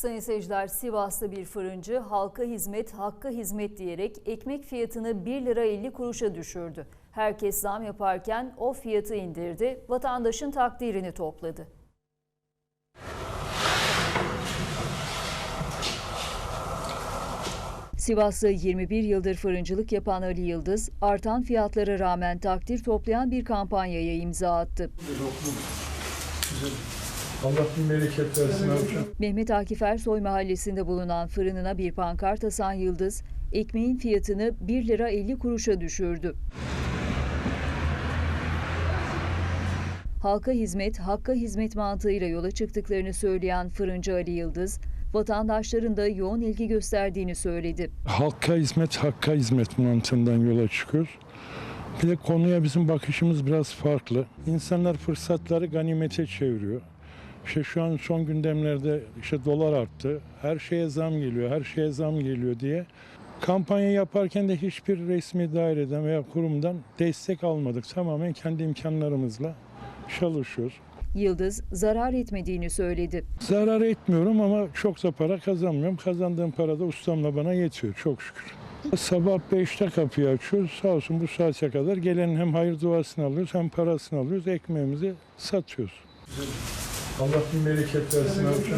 Sayın seyirciler Sivas'ta bir fırıncı halka hizmet, hakka hizmet diyerek ekmek fiyatını 1 lira 50 kuruşa düşürdü. Herkes zam yaparken o fiyatı indirdi, vatandaşın takdirini topladı. Sivas'ta 21 yıldır fırıncılık yapan Ali Yıldız, artan fiyatlara rağmen takdir toplayan bir kampanyaya imza attı. Allah bin bereket versin. Mehmet Akif Ersoy mahallesinde bulunan fırınına bir pankart asan Yıldız, ekmeğin fiyatını 1 lira 50 kuruşa düşürdü. Halka hizmet, hakka hizmet mantığıyla yola çıktıklarını söyleyen fırıncı Ali Yıldız, vatandaşların da yoğun ilgi gösterdiğini söyledi. Halka hizmet, hakka hizmet mantığından yola çıkıyoruz. Bir de konuya bizim bakışımız biraz farklı. İnsanlar fırsatları ganimete çeviriyor. İşte şu an son gündemlerde işte dolar arttı. Her şeye zam geliyor, her şeye zam geliyor diye. Kampanya yaparken de hiçbir resmi daireden veya kurumdan destek almadık. Tamamen kendi imkanlarımızla çalışıyoruz. Yıldız, zarar etmediğini söyledi. Zarar etmiyorum ama çok da para kazanmıyorum. Kazandığım para da ustamla bana yetiyor çok şükür. Sabah 5'te kapıyı açıyoruz. Sağ olsun bu saate kadar gelenin hem hayır duasını alıyoruz hem parasını alıyoruz. Ekmeğimizi satıyoruz. Allah bin bereket versin amca.